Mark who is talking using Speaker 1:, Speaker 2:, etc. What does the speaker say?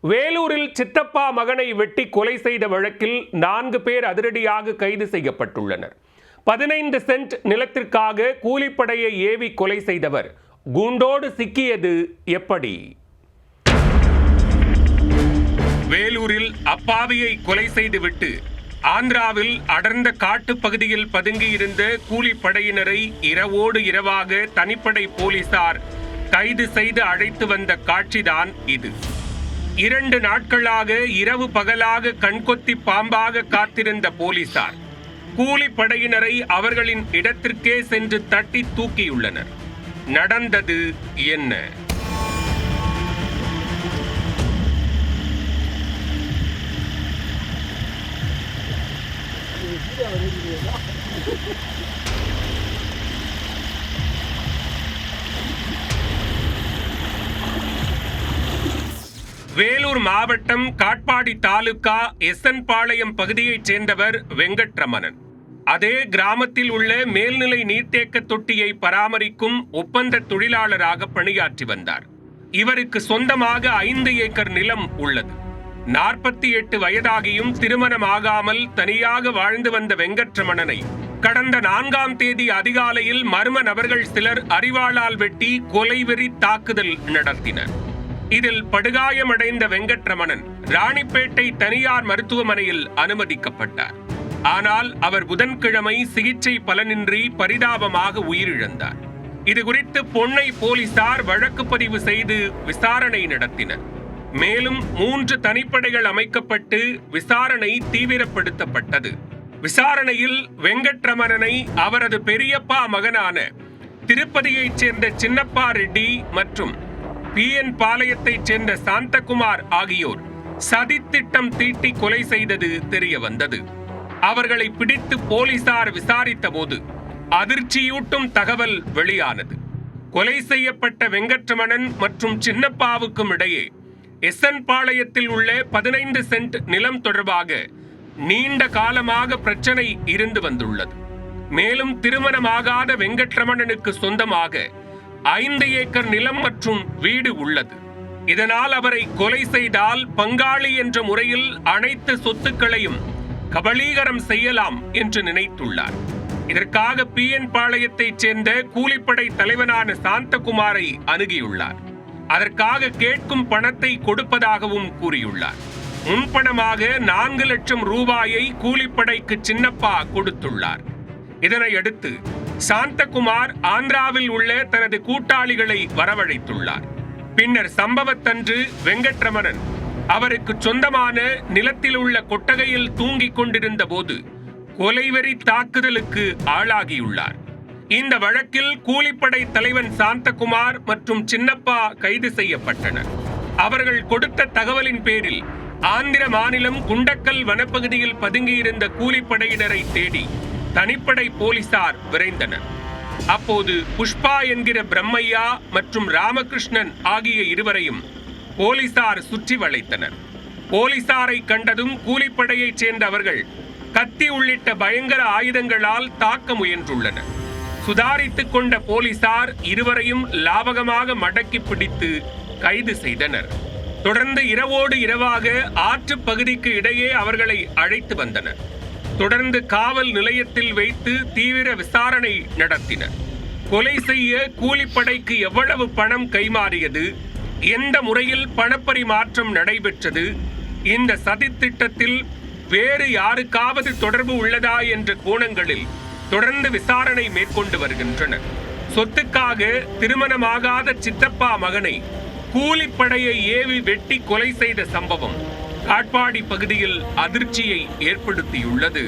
Speaker 1: வேலூரில் சித்தப்பா மகனை வெட்டி கொலை செய்த வழக்கில் நான்கு பேர் அதிரடியாக கைது செய்யப்பட்டுள்ளனர். பதினைந்து சென்ட் நிலத்திற்காக கூலிப்படையை ஏவி கொலை செய்தவர். குண்டோடு சிக்கியது எப்படி? வேலூரில் அப்பாவியை கொலை செய்துவிட்டு ஆந்திராவில் அடர்ந்த காட்டுப் பகுதியில் பதுங்கியிருந்த கூலிப்படையினரை இரவோடு இரவாக தனிப்படை போலீசார் கைது செய்து அழைத்து வந்த காட்சிதான் இது. இரண்டு நாட்களாக இரவு பகலாக கண்கொத்தி பாம்பாக காத்திருந்த போலீசார் கூலிப்படையினரை அவர்களின் இடத்திற்கே சென்று தட்டி தூக்கியுள்ளனர். நடந்தது என்ன? வேலூர் மாவட்டம் காட்பாடி தாலுகா எஸ்என் பாளையம் பகுதியைச் சேர்ந்தவர் வெங்கட்ரமணன். அதே கிராமத்தில் உள்ள மேல்நிலை நீர்த்தேக்க தொட்டியை பராமரிக்கும் ஒப்பந்த தொழிலாளராக பணியாற்றி வந்தார். இவருக்கு சொந்தமாக ஐந்து ஏக்கர் நிலம் உள்ளது. நாற்பத்தி எட்டு வயதாகியும் திருமணமாகாமல் தனியாக வாழ்ந்து வந்த வெங்கட்ரமணனை கடந்த நான்காம் தேதி அதிகாலையில் மர்ம நபர்கள் சிலர் அறிவாளால் வெட்டி கொலைவெறி தாக்குதல் நடத்தினர். இதில் படுகாயமடைந்த வெங்கட்ரமணன் ராணிப்பேட்டை தனியார் மருத்துவமனையில் அனுமதிக்கப்பட்டார். ஆனால் அவர் புதன்கிழமை சிகிச்சை பலனின்றி பரிதாபமாக உயிரிழந்தார். இது குறித்து பொன்னை போலீசார் வழக்கு பதிவு செய்து விசாரணை நடத்தினர். மேலும் மூன்று தனிப்படைகள் அமைக்கப்பட்டு விசாரணை தீவிரப்படுத்தப்பட்டது. விசாரணையில் வெங்கட்ரமணனை அவரது பெரியப்பா மகனான திருப்பதியைச் சேர்ந்த சின்னப்பா ரெட்டி மற்றும் பி என் பாளையத்தைச் சேர்ந்த சாந்தகுமார் ஆகியோர் சதித்திட்டம் தீட்டி கொலை செய்தது தெரிய வந்தது அவர்களை பிடித்து போலீசார் விசாரித்த போது அதிர்ச்சியூட்டும் தகவல் வெளியானது. கொலை செய்யப்பட்ட வெங்கட்ரமணன் மற்றும் சின்னப்பாவுக்கும் இடையே எஸ்என் பாளையத்தில் உள்ள பதினைந்து சென்ட் நிலம் தொடர்பாக நீண்ட காலமாக பிரச்சனை இருந்து வந்துள்ளது. மேலும் திருமணமாகாத வெங்கட்ரமணனுக்கு சொந்தமாக ஐந்து ஏக்கர் நிலம் மற்றும் வீடு உள்ளது. இதனால் அவரை கொலை செய்தால் பங்காளி என்ற முறையில் அனைத்து சொத்துக்களையும் கபலீகரம் செய்யலாம் என்று நினைத்துள்ளார். இதற்காக பி. என். பாளையத்தைச் சேர்ந்த கூலிப்படை தலைவனான சாந்தகுமாரை அணுகியுள்ளார். அதற்காக கேட்கும் பணத்தை கொடுப்பதாகவும் கூறியுள்ளார். முன்பணமாக நான்கு லட்சம் ரூபாயை கூலிப்படைக்கு சின்னப்பா கொடுத்துள்ளார். இதனை அடுத்து சாந்தகுமார் ஆந்திராவில் உள்ள தனது கூட்டாளிகளை வரவழைத்துள்ளார். பின்னர் சம்பவத்தன்று வெங்கட்ரமணன் அவருக்கு சொந்தமான நிலத்தில் உள்ள கொட்டகையில் தூங்கிக் கொண்டிருந்த போது கொலைவெறி தாக்குதலுக்கு ஆளாகியுள்ளார். இந்த வழக்கில் கூலிப்படை தலைவன் சாந்தகுமார் மற்றும் சின்னப்பா கைது செய்யப்பட்டனர். அவர்கள் கொடுத்த தகவலின் பேரில் ஆந்திர மாநிலம் குண்டக்கல் வனப்பகுதியில் பதுங்கியிருந்த கூலிப்படையினரை தேடி தனிப்படை போலீசார் விரைந்தனர். அப்போது புஷ்பா என்கிற பிரம்மையா மற்றும் ராமகிருஷ்ணன் ஆகிய இருவரையும் போலீசார் சுற்றி வளைத்தனர். போலீசாரை கண்டதும் கூலிப்படையைச் சேர்ந்தவர்கள் கத்தி உள்ளிட்ட பயங்கர ஆயுதங்களால் தாக்க முயன்றுள்ளனர். சுதாரித்துக் கொண்ட போலீசார் இருவரையும் லாபகமாக மடக்கி பிடித்து கைது செய்தனர். தொடர்ந்து இரவோடு இரவாக ஆற்று பகுதிக்கு இடையே அவர்களை அழைத்து வந்தனர். தொடர்ந்து காவல் நிலையத்தில் வைத்து தீவிர விசாரணை நடத்தினர். கொலை செய்ய கூலிப்படைக்கு எவ்வளவு பணம் கைமாறியது எந்த முறையில் பணப்பரிமாற்றம் நடைபெற்றது இந்த சதித்திட்டத்தில் வேறு யாருக்காவது தொடர்பு உள்ளதா என்ற கோணங்களில் தொடர்ந்து விசாரணை மேற்கொண்டு வருகின்றனர். சொத்துக்காக திருமணமாகாத சித்தப்பா மகனை கூலிப்படையை ஏவி வெட்டி கொலை செய்த சம்பவம் காட்பாடி பகுதியில் அதிர்ச்சியை ஏற்படுத்தியுள்ளது.